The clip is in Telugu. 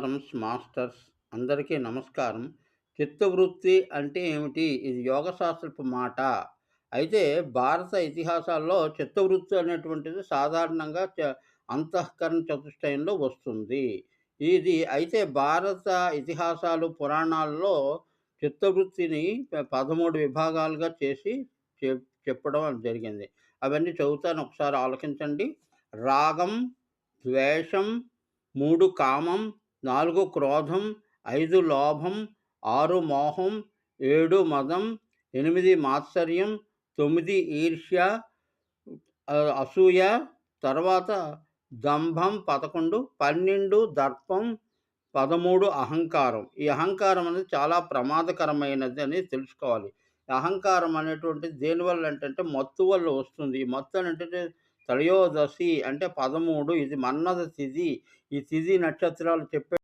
ఫారమ్స్ మాస్టర్స్ అందరికీ నమస్కారం. చిత్తవృత్తి అంటే ఏమిటి? ఇది యోగ శాస్త్రపు మాట. అయితే భారత ఇతిహాసాల్లో చిత్తవృత్తి అనేటువంటిది సాధారణంగా చ అంతఃకరణ చతుష్టయంలో వస్తుంది. ఇది అయితే భారత ఇతిహాసాలు పురాణాల్లో చిత్తవృత్తిని పదమూడు విభాగాలుగా చేసి చెప్ చెప్పడం జరిగింది. అవన్నీ చదువుతాను ఒకసారి ఆలోచించండి రాగం ద్వేషం మూడు కామం నాలుగు క్రోధం ఐదు లోభం ఆరు మోహం ఏడు మదం ఎనిమిది మాత్సర్యం తొమ్మిది ఈర్ష్య అసూయ తర్వాత దంభం పదకొండు పన్నెండు దర్పం పదమూడు అహంకారం. ఈ అహంకారం అనేది చాలా ప్రమాదకరమైనది అని తెలుసుకోవాలి. అహంకారం అనేటువంటి దేనివల్ల అంటే మత్తు వల్ల వస్తుంది. ఈ మత్తు అని అంటే త్రయోదశి అంటే పదమూడు ఇది మన్నద తిథి ఈ తిథి నక్షత్రాలు చెప్పే